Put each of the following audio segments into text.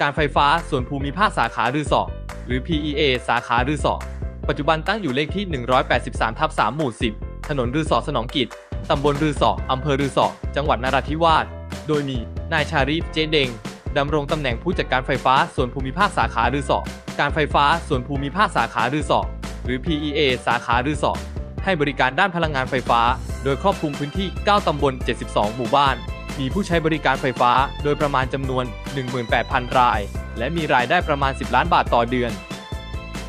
การไฟฟ้าส่วนภูมิภาคสาขารือสอหรือ PEA สาขารือสอปัจจุบันตั้งอยู่เลขที่ 183 ทับ3หมู่ 10 ถนนรือสอสนองกิจ ตำบลรือสออำเภอรือสอจังหวัดนราธิวาส โดยมีนายชารีฟเจเดงดำรงตำแหน่งผู้จัดการไฟฟ้าส่วนภูมิภาคสาขารือสอการไฟฟ้าส่วนภูมิภาคสาขารือสอหรือ PEA สาขารือสอให้บริการด้านพลังงานไฟฟ้า โดยครอบคลุมพื้นที่ 9 ตำบล 72 หมู่บ้าน มีผู้ใช้บริการไฟฟ้าโดยประมาณจำนวน 18,000 ราย และมีรายได้ประมาณ 10 ล้านบาทต่อเดือน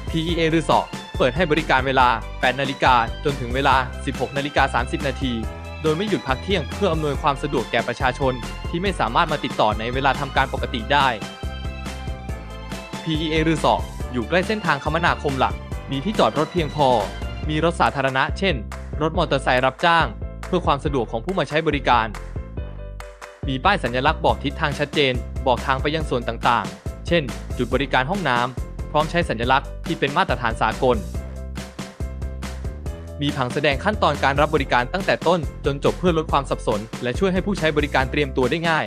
PEA รือสอเปิดให้บริการเวลา 8 นาฬิกา จนถึงเวลา 16 นาฬิกา 30 นาที โดยไม่หยุดพักเที่ยงเพื่ออำนวยความสะดวกแก่ประชาชน ที่ไม่สามารถมาติดต่อในเวลาทำการปกติได้ PEA รือสออยู่ใกล้เส้นทางคมนาคมหลัก มีที่จอดรถเพียงพอ มีรถสาธารณะ เช่น รถมอเตอร์ไซค์รับจ้าง เพื่อความสะดวกของผู้มาใช้บริการ มีป้ายสัญลักษณ์บอกทิศทางชัดเจน บอกทางไปยังส่วนต่างๆ เช่น จุดบริการห้องน้ำพร้อมใช้สัญลักษณ์ที่เป็นมาตรฐานสากล มีผังแสดงขั้นตอนการรับบริการตั้งแต่ต้นจนจบเพื่อลดความสับสน และช่วยให้ผู้ใช้บริการเตรียมตัวได้ง่าย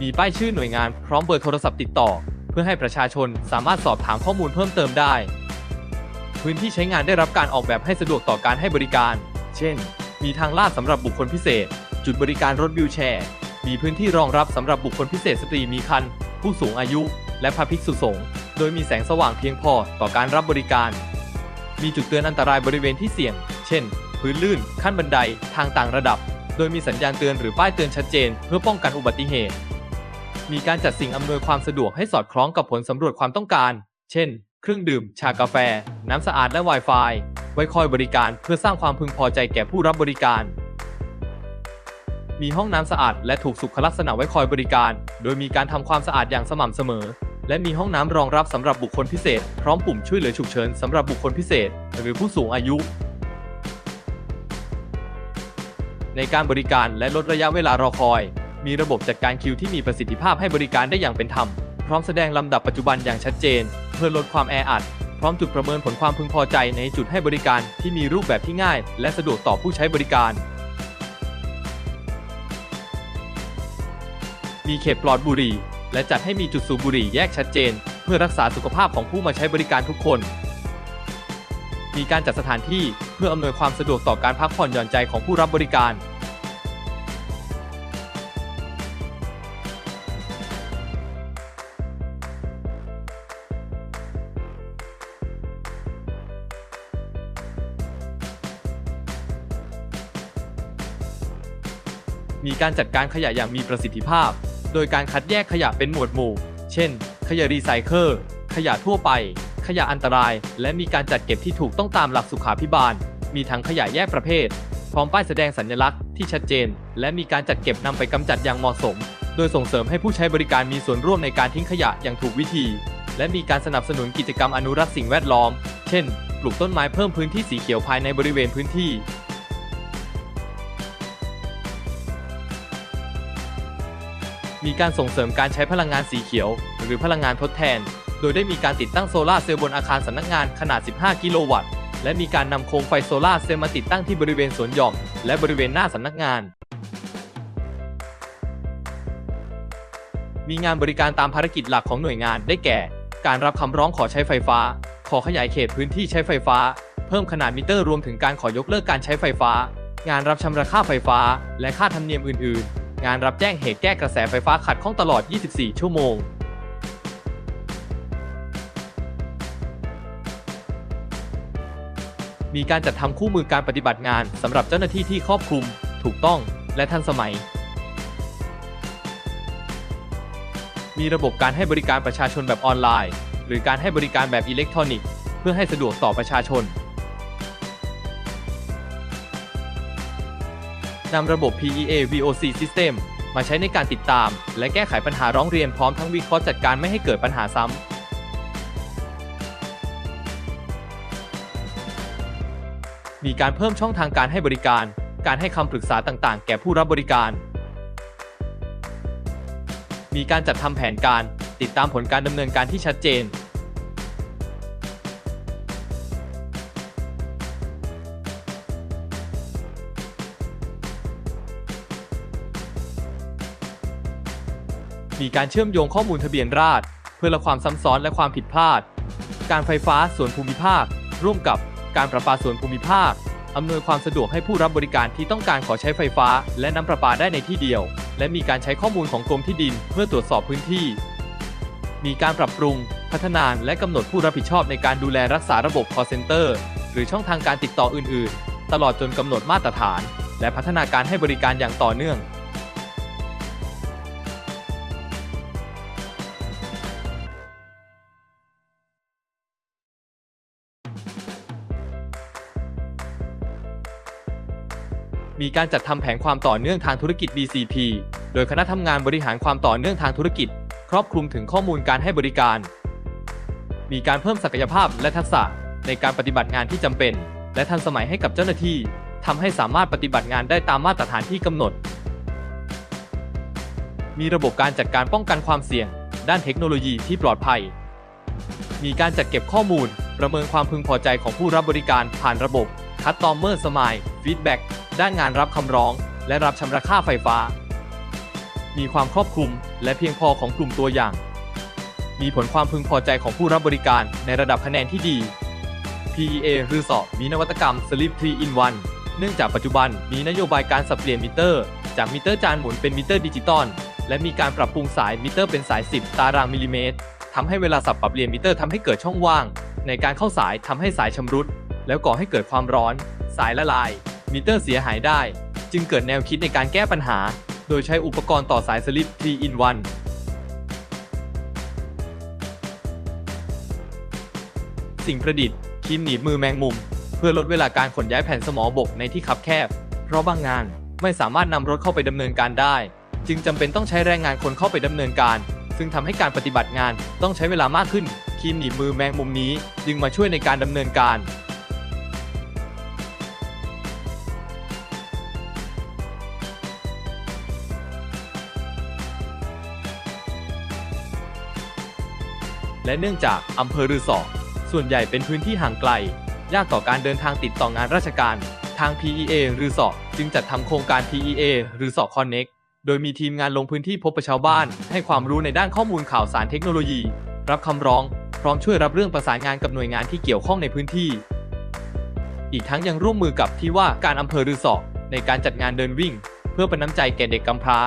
มีป้ายชื่อหน่วยงานพร้อมเบอร์โทรศัพท์ติดต่อ เพื่อให้ประชาชนสามารถสอบถามข้อมูลเพิ่มเติมได้ พื้นที่ใช้งานได้รับการออกแบบให้สะดวกต่อการให้บริการ เช่น มีทางลาดสำหรับบุคคลพิเศษ จุดบริการรถวิวแชร์ มีพื้นที่รองรับสำหรับบุคคลพิเศษสตรีมีครรภ์ผู้สูงอายุ และพระภิกษุสงฆ์ โดยมีแสงสว่างเพียงพอต่อการรับบริการ มีจุดเตือนอันตรายบริเวณที่เสี่ยง เช่น พื้นลื่น ขั้นบันได ทางต่างระดับ โดยมีสัญญาณเตือนหรือป้ายเตือนชัดเจน เพื่อป้องกันอุบัติเหตุ มีการจัดสิ่งอำนวยความสะดวกให้สอดคล้องกับผลสำรวจความต้องการ เช่น เครื่องดื่ม ชากาแฟ น้ำสะอาด และ Wi-Fi ไว้คอยบริการเพื่อสร้างความพึงพอใจแก่ผู้รับบริการ มีห้องน้ำสะอาดและถูกสุขลักษณะไว้คอยบริการ โดยมีการทำความสะอาดอย่างสม่ำเสมอ และมีห้องน้ำรองรับสำหรับบุคคลพิเศษ พร้อมปุ่มช่วยเหลือฉุกเฉินสำหรับบุคคลพิเศษ หรือผู้สูงอายุ ในการบริการและลดระยะเวลารอคอย มีระบบจัดการคิวที่มีประสิทธิภาพให้บริการได้อย่างเป็นธรรม พร้อมแสดงลำดับปัจจุบันอย่างชัดเจน เพื่อลดความแออัด พร้อมจุดประเมินผลความพึงพอใจในจุดให้บริการที่มีรูปแบบที่ง่าย และสะดวกต่อผู้ใช้บริการ มีเขตปลอดบุหรี่ และจัดให้มีจุดสูบบุหรี่แยกชัดเจน เพื่อรักษาสุขภาพของผู้มาใช้บริการทุกคน มีการจัดสถานที่เพื่ออำนวยความสะดวกต่อการพักผ่อนหย่อนใจของผู้รับบริการ มีการจัดการขยะอย่างมีประสิทธิภาพ โดยการคัดแยกขยะเป็นหมวดหมู่ เช่น ขยะรีไซเคิล ขยะทั่วไป ขยะอันตราย และมีการจัดเก็บที่ถูกต้องตามหลักสุขาภิบาล มีทั้งขยะแยกประเภท พร้อมป้ายแสดงสัญลักษณ์ที่ชัดเจน และมีการจัดเก็บนำไปกำจัดอย่างเหมาะสม โดยส่งเสริมให้ผู้ใช้บริการมีส่วนร่วมในการทิ้งขยะอย่างถูกวิธี และมีการสนับสนุนกิจกรรมอนุรักษ์สิ่งแวดล้อม เช่น ปลูกต้นไม้เพิ่มพื้นที่สีเขียวภายในบริเวณพื้นที่ มีการส่งเสริมการใช้พลังงานสีเขียว หรือพลังงานทดแทน โดยได้มีการติดตั้งโซลาร์เซลล์บนอาคารสำนักงานขนาด 15 กิโลวัตต์ และมีการนำโคมไฟโซลาร์เซลล์มาติดตั้งที่บริเวณสวนหย่อม และบริเวณหน้าสำนักงาน มีงานบริการตามภารกิจหลักของหน่วยงานได้แก่ การรับคำร้องขอใช้ไฟฟ้า ขอขยายเขตพื้นที่ใช้ไฟฟ้า เพิ่มขนาดมิเตอร์รวมถึงการขอยกเลิกการใช้ไฟฟ้า งานรับชำระค่าไฟฟ้า และค่าธรรมเนียมอื่น ๆ งานรับแจ้งเหตุแก้กระแสไฟฟ้าขัดข้องตลอด 24 ชั่วโมงมีการจัดทำคู่มือการปฏิบัติงานสำหรับเจ้าหน้าที่ที่ครอบคลุม ถูกต้อง และทันสมัย มีระบบการให้บริการประชาชนแบบออนไลน์ หรือการให้บริการแบบอิเล็กทรอนิกส์ เพื่อให้สะดวกต่อประชาชน นำระบบ PEA VOC System มาใช้ในการติดตาม และแก้ไขปัญหาร้องเรียนพร้อมทั้งวิเคราะห์จัดการไม่ให้เกิดปัญหาซ้ำมีการเพิ่มช่องทางการให้บริการ การให้คำปรึกษาต่างๆ แก่ผู้รับบริการ มีการจัดทำแผนการ ติดตามผลการดำเนินการที่ชัดเจน มีการเชื่อมโยงข้อมูลทะเบียนราษฎรเพื่อลดความซ้ำซ้อนและความผิดพลาด การไฟฟ้าส่วนภูมิภาค ร่วมกับการประปาส่วนภูมิภาคอำนวยความสะดวกให้ผู้รับบริการที่ต้องการขอใช้ไฟฟ้า และน้ำประปาได้ในที่เดียว และมีการใช้ข้อมูลของกรมที่ดินเพื่อตรวจสอบพื้นที่ มีการปรับปรุง พัฒนาและกำหนดผู้รับผิดชอบในการดูแลรักษาระบบ call center หรือช่องทางการติดต่ออื่น ๆ ตลอดจนกำหนดมาตรฐาน และพัฒนาการให้บริการอย่างต่อเนื่อง มีการจัดทำแผนความต่อเนื่องทางธุรกิจ BCP โดยคณะทำงานบริหารความต่อเนื่องทางธุรกิจ ครอบคลุมถึงข้อมูลการให้บริการ มีการเพิ่มศักยภาพและทักษะในการปฏิบัติงานที่จำเป็น และทันสมัยให้กับเจ้าหน้าที่ทำให้สามารถปฏิบัติงานได้ตามมาตรฐานที่กำหนด มีระบบการจัดการป้องกันความเสี่ยง ด้านเทคโนโลยีที่ปลอดภัย มีการจัดเก็บข้อมูล ประเมินความพึงพอใจของผู้รับบริการผ่านระบบ Customer Smile Feedback ด้านงานรับคำร้อง และรับชำระค่าไฟฟ้า มีความครอบคลุมและเพียงพอของกลุ่มตัวอย่าง มีผลความพึงพอใจของผู้รับบริการในระดับคะแนนที่ดี PEA หรือสอบมีนวัตกรรม Sleep 3 in 1 เนื่องจากปัจจุบันมีนโยบายการสับเปลี่ยนมิเตอร์ จากมิเตอร์จานหมุนเป็นมิเตอร์ดิจิตอลและมีการปรับปรุงสายมิเตอร์เป็นสาย 10 ตารางมิลลิเมตรทำให้เวลาสับปรับเปลี่ยนมิเตอร์ทำให้เกิดช่องว่าง ในการเข้าสายทำให้สายชำรุด แล้วก่อให้เกิดความร้อน สายละลาย มิเตอร์เสียหายได้ จึงเกิดแนวคิดในการแก้ปัญหา โดยใช้อุปกรณ์ต่อสายสลิป 3 in 1สิ่งประดิษฐ์คีมหนีบมือแมงมุม เพื่อลดเวลาการขนย้ายแผ่นสมอบกในที่คับแคบ เพราะบางงานไม่สามารถนำรถเข้าไปดำเนินการได้ จึงจำเป็นต้องใช้แรงงานคนเข้าไปดำเนินการ ซึ่งทำให้การปฏิบัติงานต้องใช้เวลามากขึ้นคีมหนีบมือแมงมุมนี้ จึงมาช่วยในการดำเนินการ และเนื่องจากอำเภอรือสอส่วนใหญ่เป็นพื้นที่ห่างไกล ยากต่อการเดินทางติดต่องานราชการ ทาง PEA รือสอจึงจัดทำโครงการ PEA รือสอ Connect โดยมีทีมงานลงพื้นที่พบประชาวบ้าน ให้ความรู้ในด้านข้อมูลข่าวสารเทคโนโลยี รับคำร้อง พร้อมช่วยรับเรื่องประสานงานกับหน่วยงานที่เกี่ยวข้องในพื้นที่ อีกทั้งยังร่วมมือกับที่ว่าการอำเภอรือสอในการจัดงานเดินวิ่ง เพื่อเป็นน้ำใจแก่เด็กกำพร้า